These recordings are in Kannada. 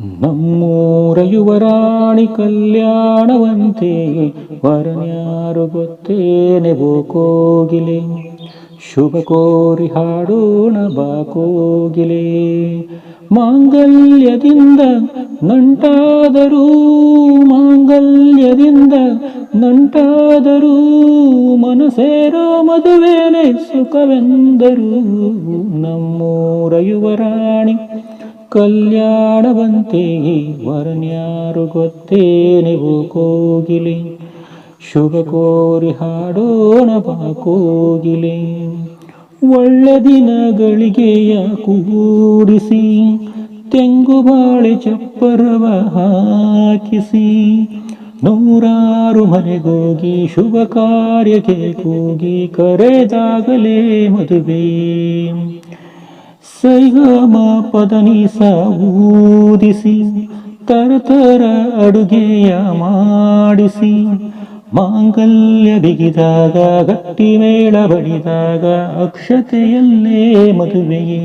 ನಮ್ಮೂರ ಯುವರಾಣಿ ಕಲ್ಯಾಣವಂತೆ, ವರನ್ಯಾರು ಗೊತ್ತೇನೆ ಬೋಕೋಗಿಲೆ. ಶುಭ ಕೋರಿ ಹಾಡೋಣ ಬಾಕೋಗಿಲೆ. ಮಾಂಗಲ್ಯದಿಂದ ನಂಟಾದರೂ ಮಾಂಗಲ್ಯದಿಂದ ನಂಟಾದರೂ ಮನಸೇರೋ ಮದುವೆನೆ ಸುಖವೆಂದರೂ ನಮ್ಮೂರ ಯುವರಾಣಿ ಕಲ್ಯಾಣವಂತೆ ವರನ್ಯಾರು ಗೊತ್ತೇನೆವು ಕೋಗಿಲಿ. ಶುಭ ಕೋರಿ ಹಾಡೋಣ ಬಾ ಕೋಗಿಲೆ. ಒಳ್ಳೆ ದಿನಗಳಿಗೆಯ ಕೂಡಿಸಿ, ತೆಂಗು ಬಾಳೆ ಚಪ್ಪರವ ಹಾಕಿಸಿ. ನೂರಾರು ಮನೆಗೋಗಿ ಶುಭ ಕಾರ್ಯಕ್ಕೆ ಕೂಗಿ ಕರೆದಾಗಲೇ ಮದುವೆ. ಸೈಗಮ ಪದನಿಸ ಊದಿಸಿ ತರತರ ಅಡುಗೆಯ ಮಾಡಿಸಿ, ಮಾಂಗಲ್ಯ ಬಿಗಿದಾಗ ಗಟ್ಟಿ ಮೇಳ ಬಡಿದಾಗ, ಅಕ್ಷತೆಯಲ್ಲೇ ಮದುವೆಯೇ.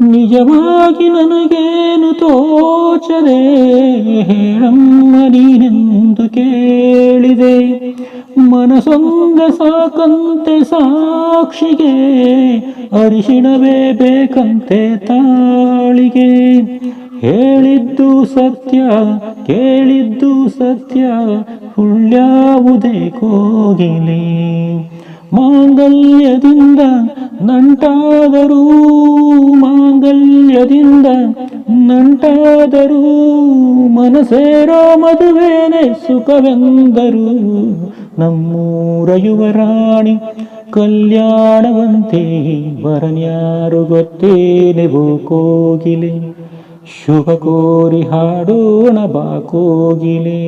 ನಿಜವಾಗಿ ನನಗೇನು ತೋಚದೆ, ಹೇಳಮ್ಮ ನೀನೆಂದು ಕೇಳಿದೆ. ಮನಸೊಂದ ಸಾಕಂತೆ ಸಾಕ್ಷಿಗೆ, ಅರಿಶಿಣವೇ ಬೇಕಂತೆ ತಾಳಿಗೆ. ಹೇಳಿದ್ದು ಸತ್ಯ, ಕೇಳಿದ್ದು ಸತ್ಯ ಸುಳ್ಳ್ಯಾವುದೇ ಕೋಗಿಲಿ. ಮಾಂಗಲ್ಯದಿಂದ ನಂಟಾದರೂ ಮಾಂಗಲ್ಯದಿಂದ ನಂಟಾದರೂ, ಮನಸೇರೋ ಮದುವೆನೆ ಸುಖವೆಂದರು ನಮ್ಮೂರ ಕಲ್ಯಾಣವಂತೆ ಬರನ್ಯಾರು ಗೊತ್ತೇನೆವು ಕೋಗಿಲೆ. ಶುಭ ಕೋರಿ ಹಾಡೋಣ ಬಾ ಕೋಗಿಲೆ.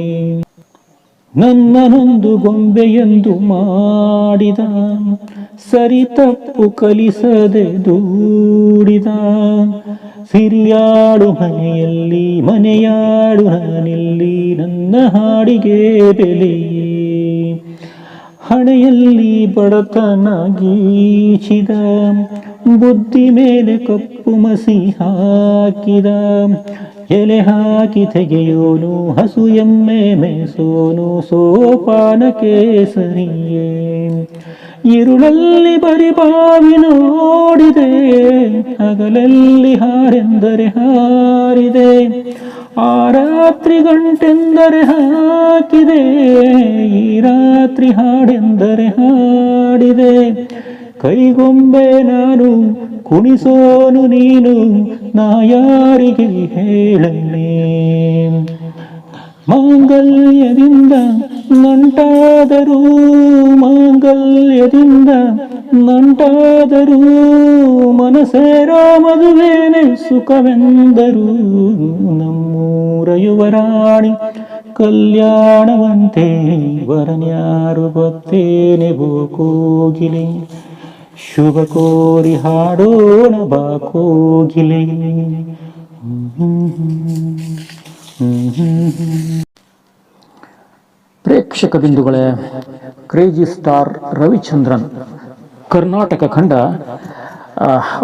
ನನ್ನನೊಂದು ಗೊಂಬೆಯೆಂದು ಮಾಡಿದ, ಸರಿ ತಪ್ಪು ಕಲಿಸದೆ ದೂಡಿದ. ಸಿರಿಯಾಡು ಮನೆಯಲ್ಲಿ, ಮನೆಯಾಡು ನಾನಿಲ್ಲಿ, ನನ್ನ ಹಾಡಿಗೆ ಬೆಲೆಯೇ. ಹಣೆಯಲ್ಲಿ ಬಡತನಾಗೀಚಿದ ಬುದ್ಧಿ ಮೇಲೆ ಕಪ್ಪು ಮಸಿ ಹಾಕಿದ, ಎಲೆ ಹಾಕಿ ತೆಗೆಯೋನು, ಹಸು ಎಮ್ಮೆ ಮೇಸೋನು ಸೋಪಾನ ಕೇಸರಿಯೇ. ಇರುಳಲ್ಲಿ ಬರಿ ಬಾವಿ ನೋಡಿದೆ, ಹಗಲಲ್ಲಿ ಹಾರೆಂದರೆ ಹಾರಿದೆ. ಆ ರಾತ್ರಿ ಗಂಟೆಂದರೆ ಹಾಕಿದೆ, ಈ ರಾತ್ರಿ ಹಾಡೆಂದರೆ ಹಾಡಿದೆ. ಕೈಗೊಂಬೆ ನಾನು ಕುಣಿಸೋನು ನೀನು, ನಾ ಯಾರಿಗೆ ಹೇಳಲೇ ಮಾಂಗಲ್ಯದಿಂದ ನಂಟಾದರೂ ಮಾಂಗಲ್ಯದಿಂದ ನಂಟಾದರೂ ಮನಸೇರೋ ಮದುವೆನೆ ಸುಖವೆಂದರು, ನಮ್ಮೂರ ಯುವರಾಣಿ ಕಲ್ಯಾಣವಂತೆ ವರನ್ಯಾರು ಗೊತ್ತೇನೆ ಬೋಕೋಗಿಲೆ ಶುಭ ಕೋರಿ ಹಾಡೋಣ ಬಾ ಕೋಗಿಲೆ. ಪ್ರೇಕ್ಷಕ ಬಿಂದುಗಳೇ ಕ್ರೇಜಿ ಸ್ಟಾರ್ ರವಿಚಂದ್ರನ್, ಕರ್ನಾಟಕ ಖಂಡ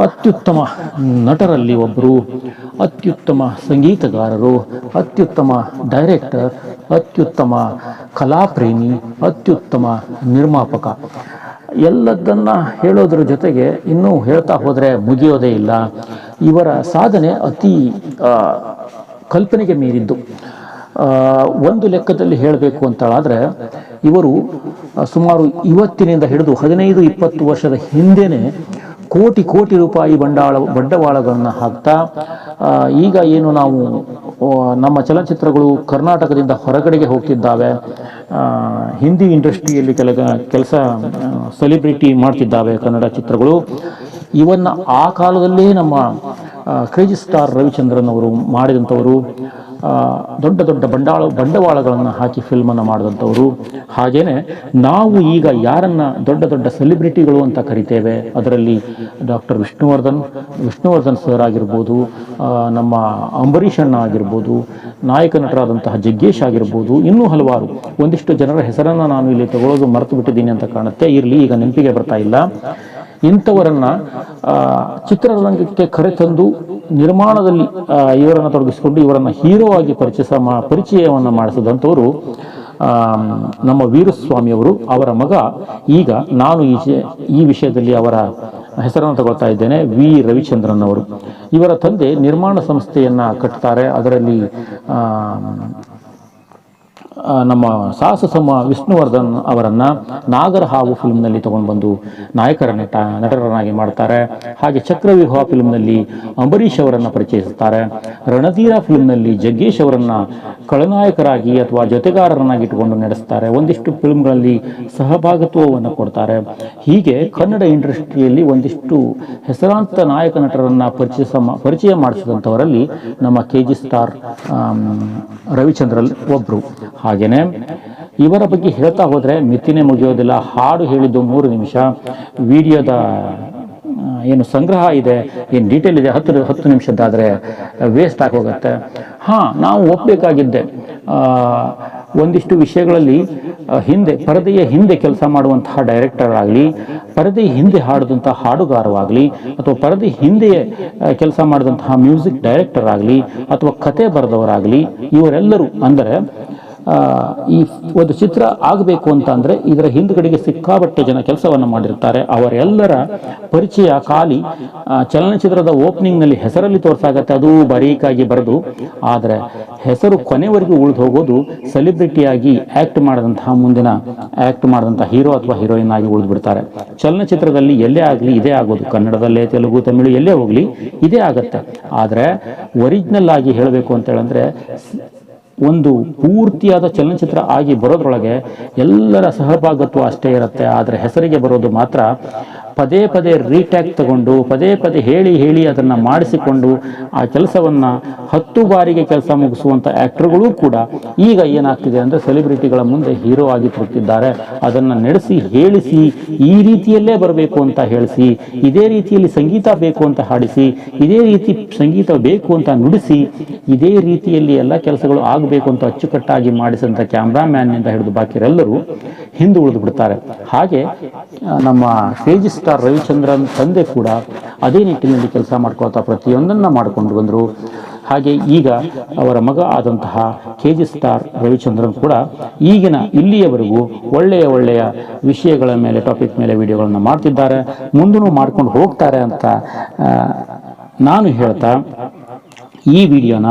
ಅತ್ಯುತ್ತಮ ನಟರಲ್ಲಿ ಒಬ್ಬರು ಅತ್ಯುತ್ತಮ ಸಂಗೀತಗಾರರು, ಅತ್ಯುತ್ತಮ ಡೈರೆಕ್ಟರ್ ಅತ್ಯುತ್ತಮ ಕಲಾಪ್ರೇಮಿ, ಅತ್ಯುತ್ತಮ ನಿರ್ಮಾಪಕ. ಎಲ್ಲದನ್ನು ಹೇಳೋದ್ರ ಜೊತೆಗೆ ಇನ್ನೂ ಹೇಳ್ತಾ ಹೋದರೆ ಮುಗಿಯೋದೇ ಇಲ್ಲ. ಇವರ ಸಾಧನೆ ಅತಿ ಕಲ್ಪನೆಗೆ ಮೀರಿದ್ದು. ಒಂದು ಲೆಕ್ಕದಲ್ಲಿ ಹೇಳಬೇಕು ಅಂತಾದ್ರೆ ಇವರು ಸುಮಾರು ಇವತ್ತಿನಿಂದ ಹಿಡಿದು ಹದಿನೈದು, ಇಪ್ಪತ್ತು ವರ್ಷದ ಹಿಂದೆಯೇ ಕೋಟಿ ಕೋಟಿ ರೂಪಾಯಿ ಬಂಡವಾಳ ಬಂಡವಾಳಗಳನ್ನು ಹಾಕ್ತಾ ಈಗ ಏನು ನಾವು ನಮ್ಮ ಚಲನಚಿತ್ರಗಳು ಕರ್ನಾಟಕದಿಂದ ಹೊರಗಡೆಗೆ ಹೋಗ್ತಿದ್ದಾವೆ ಹಿಂದಿ ಇಂಡಸ್ಟ್ರಿಯಲ್ಲಿ ಕೆಲ, ಕೆಲಸ ಸೆಲೆಬ್ರಿಟಿ ಮಾಡ್ತಿದ್ದಾವೆ ಕನ್ನಡ ಚಿತ್ರಗಳು. ಇವನ್ನು ಆ ಕಾಲದಲ್ಲೇ ನಮ್ಮ ಕ್ರೇಜಿ ಸ್ಟಾರ್ ರವಿಚಂದ್ರನ್ ಅವರು ಮಾಡಿದಂಥವರು ದೊಡ್ಡ ದೊಡ್ಡ ಬಂಡಾಳ ಬಂಡವಾಳಗಳನ್ನು ಹಾಕಿ ಫಿಲ್ಮನ್ನು ಮಾಡಿದಂಥವರು. ಹಾಗೇನೆ ನಾವು ಈಗ ಯಾರನ್ನು ದೊಡ್ಡ ದೊಡ್ಡ ಸೆಲೆಬ್ರಿಟಿಗಳು ಅಂತ ಕರಿತೇವೆ, ಅದರಲ್ಲಿ ಡಾಕ್ಟರ್ ವಿಷ್ಣುವರ್ಧನ್ ವಿಷ್ಣುವರ್ಧನ್ ಸರ್ ಆಗಿರ್ಬೋದು ನಮ್ಮ ಅಂಬರೀಷ್ ಅಣ್ಣ ಆಗಿರ್ಬೋದು, ನಾಯಕ ನಟರಾದಂತಹ ಜಗ್ಗೇಶ್ ಆಗಿರ್ಬೋದು, ಇನ್ನೂ ಹಲವಾರು. ಒಂದಿಷ್ಟು ಜನರ ಹೆಸರನ್ನು ನಾನು ಇಲ್ಲಿ ತಗೊಳ್ಳೋದು ಮರೆತು ಬಿಟ್ಟಿದ್ದೀನಿ ಅಂತ ಕಾಣುತ್ತೆ. ಇರಲಿ, ಈಗ ನೆನಪಿಗೆ ಬರ್ತಾ ಇಲ್ಲ. ಇಂಥವರನ್ನ ಚಿತ್ರರಂಗಕ್ಕೆ ಕರೆತಂದು ನಿರ್ಮಾಣದಲ್ಲಿ ಇವರನ್ನು ತೊಡಗಿಸಿಕೊಂಡು ಇವರನ್ನು ಹೀರೋ ಆಗಿ ಪರಿಚಯ ಮಾ ಪರಿಚಯವನ್ನು ಮಾಡಿಸಿದಂಥವರು ನಮ್ಮ ವೀರಸ್ವಾಮಿಯವರು, ಅವರ ಮಗ. ಈಗ ನಾನು ಈ ಈ ವಿಷಯದಲ್ಲಿ ಅವರ ಹೆಸರನ್ನು ತಗೊಳ್ತಾ ಇದ್ದೇನೆ, ವಿ. ರವಿಚಂದ್ರನ್ ಅವರು. ಇವರ ತಂದೆ ನಿರ್ಮಾಣ ಸಂಸ್ಥೆಯನ್ನ ಕಟ್ತಾರೆ, ಅದರಲ್ಲಿ ನಮ್ಮ ಸಾಹಸ ಸಮ ವಿಷ್ಣುವರ್ಧನ್ ಅವರನ್ನ ನಾಗರಹಾವು ಫಿಲ್ಮ್ನಲ್ಲಿ ತಗೊಂಡು ಬಂದು ನಾಯಕರ ನಟ, ನಟರನ್ನಾಗಿ ಮಾಡ್ತಾರೆ. ಹಾಗೆ ಚಕ್ರವ್ಯೂಹ ಫಿಲ್ಮ್ನಲ್ಲಿ ಅಂಬರೀಷ್ ಅವರನ್ನು ಪರಿಚಯಿಸುತ್ತಾರೆ. ರಣಧೀರ ಫಿಲ್ಮ್ನಲ್ಲಿ ಜಗ್ಗೇಶ್ ಅವರನ್ನು ಖಳನಾಯಕರಾಗಿ ಅಥವಾ ಜೊತೆಗಾರರನ್ನಾಗಿ ಇಟ್ಟುಕೊಂಡು ನಡೆಸ್ತಾರೆ. ಒಂದಿಷ್ಟು ಫಿಲ್ಮ್ಗಳಲ್ಲಿ ಸಹಭಾಗಿತ್ವವನ್ನು ಕೊಡ್ತಾರೆ. ಹೀಗೆ ಕನ್ನಡ ಇಂಡಸ್ಟ್ರಿಯಲ್ಲಿ ಒಂದಿಷ್ಟು ಹೆಸರಾಂತ ನಾಯಕ ನಟರನ್ನ ಪರಿಚಯ ಪರಿಚಯ ಮಾಡಿಸಿದಂಥವರಲ್ಲಿ ನಮ್ಮ ಕೆ ಜಿ ಸ್ಟಾರ್ ರವಿಚಂದ್ರನ್ ಒಬ್ರು. ಹಾಗೇನೆ ಇವರ ಬಗ್ಗೆ ಹೇಳ್ತಾ ಹೋದರೆ ಮಿತಿನೇ ಮುಗಿಯೋದಿಲ್ಲ, ಹಾಡು ಹೇಳಿದ್ದು ಮೂರು ನಿಮಿಷ. ವಿಡಿಯೋದ ಏನು ಸಂಗ್ರಹ ಇದೆ, ಏನು ಡೀಟೇಲ್ ಇದೆ, ಹತ್ತು ಹತ್ತು ನಿಮಿಷದ್ದಾದರೆ ವೇಸ್ಟ್ ಆಗಿ ಹೋಗುತ್ತೆ ಹಾಂ, ನಾವು ಒಪ್ಪಬೇಕಾಗಿದ್ದೆ ಒಂದಿಷ್ಟು ವಿಷಯಗಳಲ್ಲಿ ಹಿಂದೆ, ಪರದೆಯ ಹಿಂದೆ ಕೆಲಸ ಮಾಡುವಂತಹ ಡೈರೆಕ್ಟರ್ ಆಗಲಿ ಪರದೆಯ ಹಿಂದೆ ಹಾಡಿದಂತಹ ಹಾಡುಗಾರವಾಗಲಿ ಅಥವಾ ಪರದೆ ಹಿಂದೆಯೇ ಕೆಲಸ ಮಾಡಿದಂತಹ ಮ್ಯೂಸಿಕ್ ಡೈರೆಕ್ಟರ್ ಆಗಲಿ ಅಥವಾ ಕತೆ ಬರೆದವರಾಗಲಿ, ಇವರೆಲ್ಲರೂ ಅಂದರೆ ಈ ಒಂದು ಚಿತ್ರ ಆಗಬೇಕು ಅಂತ ಅಂದ್ರೆ ಇದರ ಹಿಂದ್ಗಡೆಗೆ ಸಿಕ್ಕಾಪಟ್ಟೆ ಜನ ಕೆಲಸವನ್ನು ಮಾಡಿರ್ತಾರೆ. ಅವರೆಲ್ಲರ ಪರಿಚಯ ಖಾಲಿ. ಚಲನಚಿತ್ರದ ಓಪನಿಂಗ್ನಲ್ಲಿ ಹೆಸರಲ್ಲಿ ತೋರ್ಸಾಗತ್ತೆ. ಅದು ಬರೀಕಾಗಿ ಬರೆದು. ಆದರೆ ಹೆಸರು ಕೊನೆವರೆಗೂ ಉಳಿದು ಹೋಗೋದು ಸೆಲೆಬ್ರಿಟಿಯಾಗಿ ಆ್ಯಕ್ಟ್ ಮಾಡಿದಂತಹ ಮುಂದಿನ ಆ್ಯಕ್ಟ್ ಮಾಡಿದಂಥ ಹೀರೋ ಅಥವಾ ಹೀರೋಯಿನ್ ಆಗಿ ಉಳಿದು ಬಿಡ್ತಾರೆ ಚಲನಚಿತ್ರದಲ್ಲಿ ಎಲ್ಲೇ ಆಗಲಿ, ಇದೇ ಆಗೋದು. ಕನ್ನಡದಲ್ಲೇ, ತೆಲುಗು, ತಮಿಳು ಎಲ್ಲೇ ಹೋಗಲಿ, ಇದೇ ಆಗತ್ತೆ. ಆದರೆ ಒರಿಜಿನಲ್ ಆಗಿ ಹೇಳಬೇಕು ಅಂತ ಹೇಳಂದ್ರೆ ಒಂದು ಪೂರ್ತಿಯಾದ ಚಲನಚಿತ್ರ ಆಗಿ ಬರೋದ್ರೊಳಗೆ ಎಲ್ಲರ ಸಹಭಾಗತ್ವ ಅಷ್ಟೇ ಇರುತ್ತೆ ಆದರೆ ಹೆಸರಿಗೆ ಬರೋದು ಮಾತ್ರ ಪದೇ ಪದೇ ರೀಟ್ಯಾಕ್ ತಗೊಂಡು, ಪದೇ ಪದೇ ಹೇಳಿ ಹೇಳಿ ಅದನ್ನು ಮಾಡಿಸಿಕೊಂಡು ಆ ಕೆಲಸವನ್ನು ಹತ್ತು ಬಾರಿಗೆ ಕೆಲಸ ಮುಗಿಸುವಂಥ ಆ್ಯಕ್ಟ್ರುಗಳು ಕೂಡ ಈಗ ಏನಾಗ್ತಿದೆ ಅಂದರೆ ಸೆಲೆಬ್ರಿಟಿಗಳ ಮುಂದೆ ಹೀರೋ ಆಗಿ ಕೊಡ್ತಿದ್ದಾರೆ ಅದನ್ನು ನಡೆಸಿ, ಹೇಳಿಸಿ, ಈ ರೀತಿಯಲ್ಲೇ ಬರಬೇಕು ಅಂತ ಹೇಳಿಸಿ, ಇದೇ ರೀತಿಯಲ್ಲಿ ಸಂಗೀತ ಬೇಕು ಅಂತ ಹಾಡಿಸಿ, ಇದೇ ರೀತಿ ಸಂಗೀತ ಬೇಕು ಅಂತ ನುಡಿಸಿ, ಇದೇ ರೀತಿಯಲ್ಲಿ ಎಲ್ಲ ಕೆಲಸಗಳು ಆಗಬೇಕು ಅಂತ ಅಚ್ಚುಕಟ್ಟಾಗಿ ಮಾಡಿಸಿದಂಥ ಕ್ಯಾಮ್ರಾಮ್ಯಾನ್ನಿಂದ ಹಿಡಿದು ಬಾಕಿರೆಲ್ಲರೂ ಹಿಂದೆ ಉಳಿದು ಬಿಡ್ತಾರೆ. ಹಾಗೆ ನಮ್ಮ ಸ್ಟೇಜ್ ರವಿಚಂದ್ರನ್ ತಂದೆ ಕೂಡ ಅದೇ ನಿಟ್ಟಿನಲ್ಲಿ ಕೆಲಸ ಮಾಡ್ಕೊಳ್ತಾ ಪ್ರತಿಯೊಂದನ್ನು ಮಾಡಿಕೊಂಡು ಬಂದರು. ಹಾಗೆ ಈಗ ಅವರ ಮಗ ಆದಂತಹ ಕೆ ಜಿ ಸ್ಟಾರ್ ರವಿಚಂದ್ರನ್ ಕೂಡ ಈಗಿನ ಇಲ್ಲಿಯವರೆಗೂ ಒಳ್ಳೆಯ ಒಳ್ಳೆಯ ವಿಷಯಗಳ ಮೇಲೆ, ಟಾಪಿಕ್ ಮೇಲೆ ವಿಡಿಯೋಗಳನ್ನು ಮಾಡ್ತಿದ್ದಾರೆ. ಮುಂದೂ ಮಾಡ್ಕೊಂಡು ಹೋಗ್ತಾರೆ ಅಂತ ನಾನು ಹೇಳ್ತಾ ಈ ವಿಡಿಯೋನ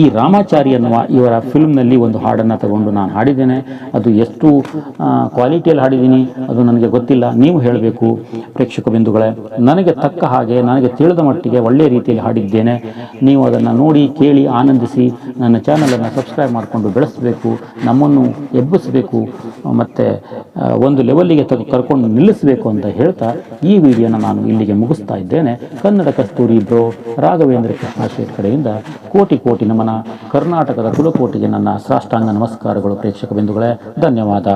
ಈ ರಾಮಾಚಾರಿ ಅನ್ನುವ ಇವರ ಫಿಲ್ಮ್ನಲ್ಲಿ ಒಂದು ಹಾಡನ್ನು ತಗೊಂಡು ನಾನು ಹಾಡಿದ್ದೇನೆ. ಅದು ಎಷ್ಟು ಕ್ವಾಲಿಟಿಯಲ್ಲಿ ಹಾಡಿದ್ದೀನಿ ಅದು ನನಗೆ ಗೊತ್ತಿಲ್ಲ. ನೀವು ಹೇಳಬೇಕು. ಪ್ರೇಕ್ಷಕ ಬಿಂದುಗಳೇ, ನನಗೆ ತಕ್ಕ ಹಾಗೆ, ನನಗೆ ತಿಳಿದ ಮಟ್ಟಿಗೆ ಒಳ್ಳೆಯ ರೀತಿಯಲ್ಲಿ ಹಾಡಿದ್ದೇನೆ. ನೀವು ಅದನ್ನು ನೋಡಿ, ಕೇಳಿ, ಆನಂದಿಸಿ, ನನ್ನ ಚಾನಲನ್ನು ಸಬ್ಸ್ಕ್ರೈಬ್ ಮಾಡಿಕೊಂಡು ಬೆಳೆಸಬೇಕು, ನಮ್ಮನ್ನು ಎಬ್ಬಿಸಬೇಕು, ಮತ್ತು ಒಂದು ಲೆವೆಲ್ಲಿಗೆ ತೆಗೆ, ಕರ್ಕೊಂಡು ನಿಲ್ಲಿಸಬೇಕು ಅಂತ ಹೇಳ್ತಾ ಈ ವಿಡಿಯೋನ ನಾನು ಇಲ್ಲಿಗೆ ಮುಗಿಸ್ತಾ ಇದ್ದೇನೆ. ಕನ್ನಡ ಕಸ್ತೂರಿ ಬ್ರೋ, ರಾಘವೇಂದ್ರ ಕೃಷ್ಣ ಶೇಟ್ ಕಡೆಯಿಂದ ಕೋಟಿ ಕೋಟಿ ನಮನ ಕರ್ನಾಟಕದ ಕುಲಕೋಟಿಗೆ ನನ್ನ ಸಾಷ್ಟಾಂಗ ನಮಸ್ಕಾರಗಳು ಪ್ರೇಕ್ಷಕ ಬಿಂದುಗಳೇ. ಧನ್ಯವಾದ.